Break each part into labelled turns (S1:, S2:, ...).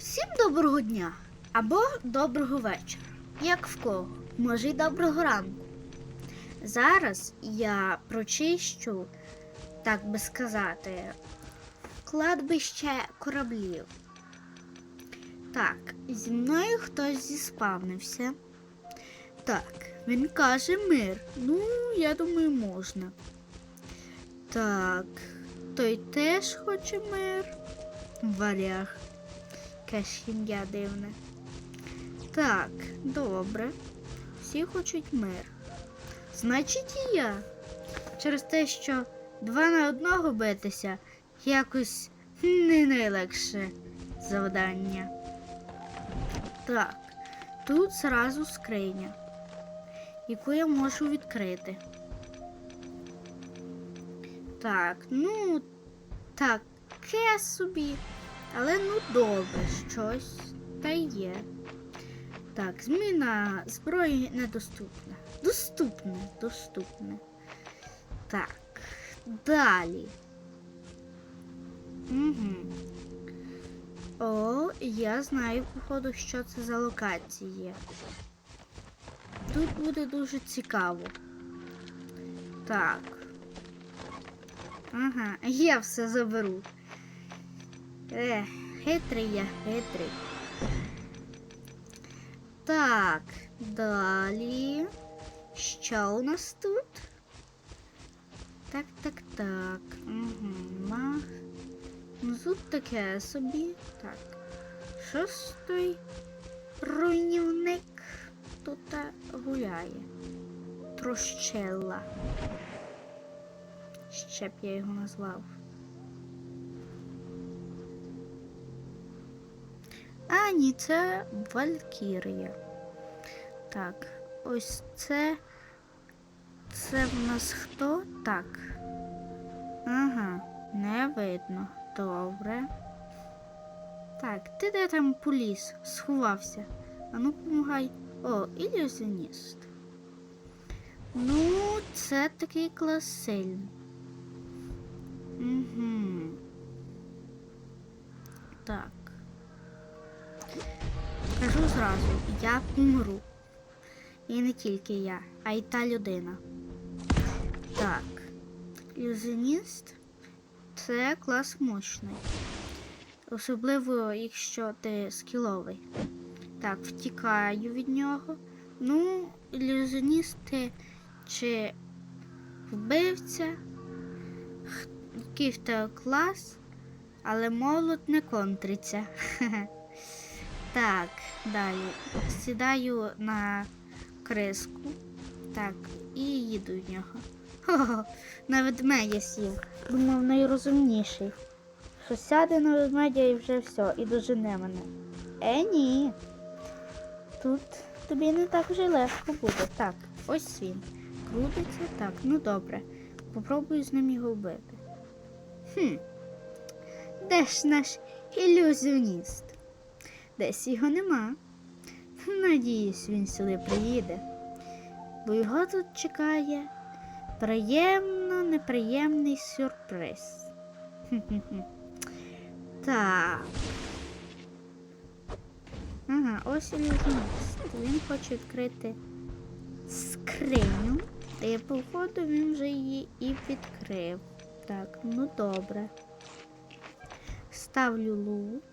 S1: Всім доброго дня або доброго вечора. Як в кого? Може й доброго ранку. Зараз я прочищу, так би сказати, кладбище кораблів. Так, зі мною хтось зіспавнився. Так, він каже мир. Ну, я думаю, можна. Так, той теж хоче мир. Варяг. Якесь ім'я дивне. Так, добре. Всі хочуть мир. Значить і я. Через те, що два на одного битися якось не найлегше завдання. Так, тут зразу скриня, яку я можу відкрити. Так, ну, таке собі. Але ну добре, щось та є. Так, зміна зброї недоступна. Доступне, доступне. Так, далі. Угу. О, я знаю, походу, що це за локації. Тут буде дуже цікаво. Так. Ага, я все заберу. Ех, хитрий я, хитрий. Так, далі. Що у нас тут? Так, так, так. Угу. Мах. Ну тут таке собі. Так. Шостий руйнівник тут гуляє. Трощела. Ще б я його назвав. А, ні, це Валькірія. Так, ось це. Це в нас хто? Так. Ага, не видно. Добре. Так, ти де там поліз? Сховався. Ану, помагай. О, ілюзіоніст. Ну, це такий клас сильний. Угу. Так. Зразу, я помру. І не тільки я, а й та людина. Так. Ілюзіоніст це клас мощний. Особливо, якщо ти скіловий. Так, втікаю від нього. Ну, ілюзіоністи чи вбивця, х- який в тебе клас, але молот не контриться. Так, далі. Сідаю на криску. Так, і їду в нього. Хо-хо, на ведмедя сів. Думав, найрозумніший. Що сяде на ведмедя і вже все, і дожене мене. Е, ні. Тут тобі не так вже легко буде. Так, ось він. Крутиться. Так, ну добре. Попробую з ним його вбити. Хм. Де ж наш ілюзіоніст? Десь його нема. Надіюсь, він сюди приїде. Бо його тут чекає приємно неприємний сюрприз. Так. Ага, ось ілюзіоніст. Він хоче відкрити скриню. І походу він вже її і відкрив. Так, ну добре. Ставлю лук.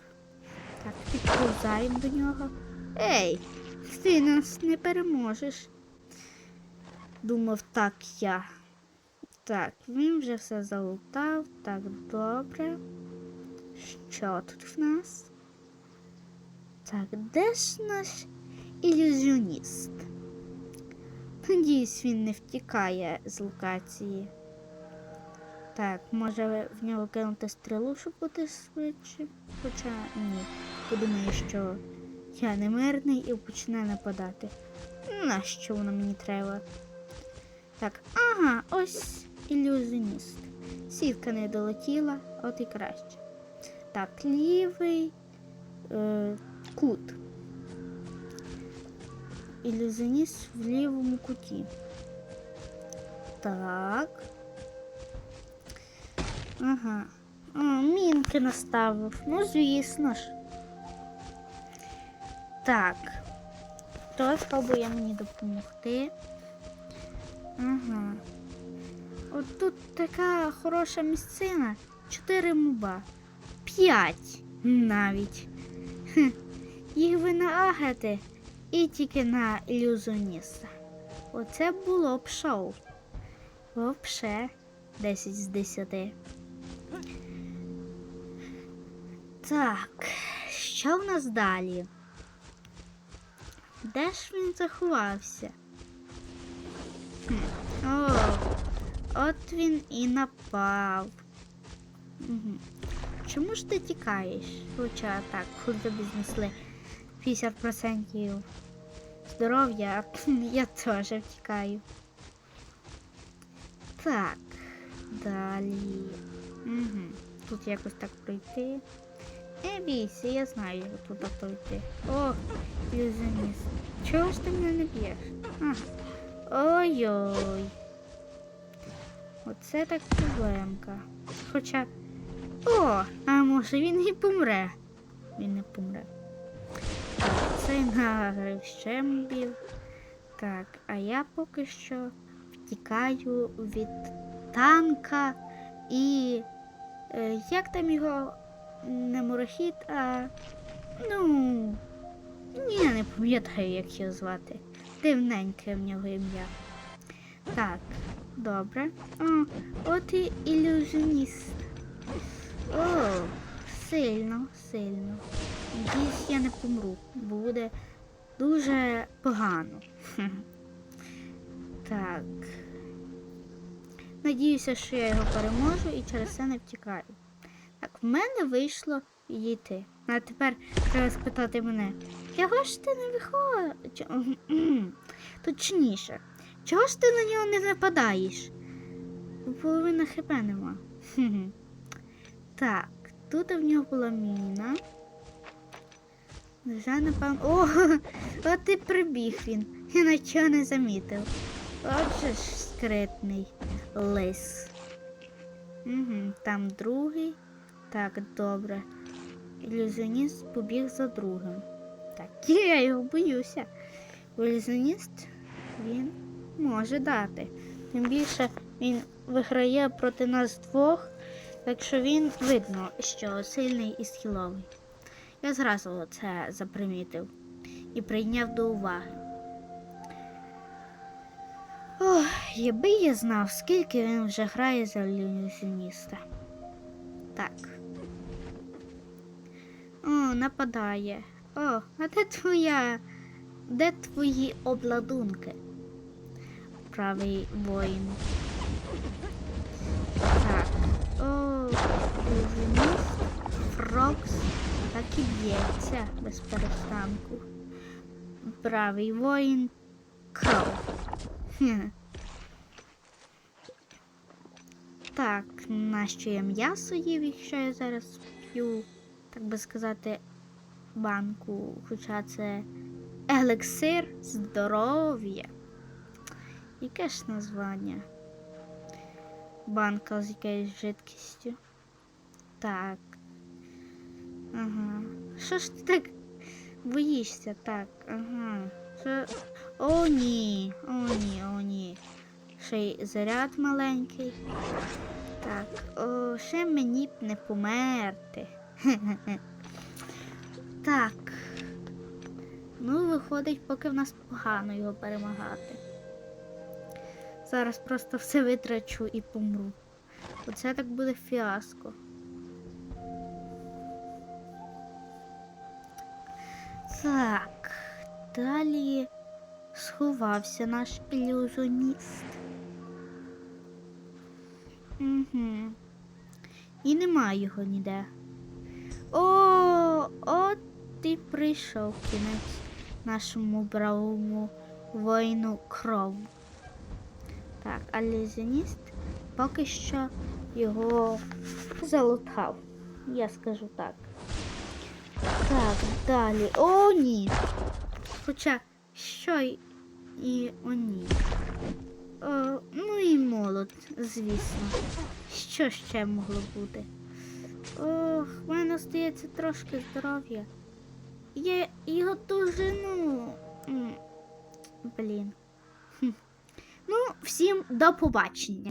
S1: Так, підповзаємо до нього. Ей, ти нас не переможеш. Думав, так я. Так, він вже все залутав. Так, добре. Що тут в нас? Так, де ж наш ілюзіоніст? Надіюсь, він не втікає з локації. Так, може в нього кинути стрілу, щоб бути швидше. Хоча ні. Подумає, що я не мирний і почне нападати. Нащо воно мені треба? Так, ага, ось ілюзіоніст. Сітка не долетіла, от і краще. Так, лівий е, кут. Ілюзіоніст в лівому куті. Так. Ага. А, мінки наставив. Ну, звісно ж. Так. Хто спробує мені допомогти? Ага. От тут така хороша місцина. Чотири муба. П'ять навіть. Хм. Їх ви наагати і тільки на ілюзіоніста. Оце було б шоу. Вообще 10 з 10. Так, що в нас далі? Де ж він заховався? О, от він і напав. Угу. Чому ж ти тікаєш? Хоча так, хоч тобі знесли 50% здоров'я, я теж втікаю. Так, далі. Угу. Тут якось так пройти. Не бійся, я знаю, як туди пройти. О, ілюзіоніст. Чого ж ти мене не б'єш? Ой-ой. Оце так проблемка. Хоча. О, а може він і помре. Він не помре. Цей нагрив ще мобів. Так, а я поки що втікаю від танка і. Е, як там його не мурахіт, а. Ну. Я не пам'ятаю, як його звати. Дивненьке в нього ім'я. Так, добре. О, от і ілюзіоніст. О, сильно, сильно. Надіюсь, я не помру. Буде дуже погано. Так. Надіюся, що я його переможу і через це не втікаю. Так, в мене вийшло йти. А тепер треба спитати мене, чого ж ти не виходиш? Точніше, чого ж ти на нього не нападаєш? Половина хп нема. Так, тут в нього була міна. Вже напевно. О, от і прибіг він. Я нічого не замітив. Отже ж скритний лис. Угу, там другий. Так, добре. Ілюзіоніст побіг за другим. Так, я його боюся. Ілюзіоніст він може дати. Тим більше він виграє проти нас двох, так що він видно, що сильний і схиловий. Я зразу це запримітив і прийняв до уваги. Ох, якби я знав, скільки він вже грає за ілюзіоніста. Так. О, нападає. О, а де твоя? Де твої обладунки? Правий воїн. Так. О, Фрокс так і б'ється без перестанку. Правий воїн кров. Так, нащо я м'ясо їв, якщо я зараз п'ю, так би сказати, банку, хоча це елексир здоров'я. Яке ж названня? Банка з якоюсь жидкістю. Так. Ага. Що ж ти так боїшся? Так, ага. Що... О, ні, о, ні, о, ні. Ще й заряд маленький. Так, о, ще мені б не померти. Так. Ну, виходить, поки в нас погано його перемагати. Зараз просто все витрачу і помру. Оце так буде фіаско. Так, далі сховався наш ілюзіоніст. Угу. І немає його ніде. О, от і прийшов кінець нашому бравому воїну кров. Так, а ілюзіоніст поки що його залутав. Я скажу так. Так, далі. О, ні. Хоча що і о, ні. О, ну і молот, звісно. Що ще могло бути? Ох, в мене стається трошки здоров'я. я його дуже, ну. Блін. Хм. Ну, всім до побачення.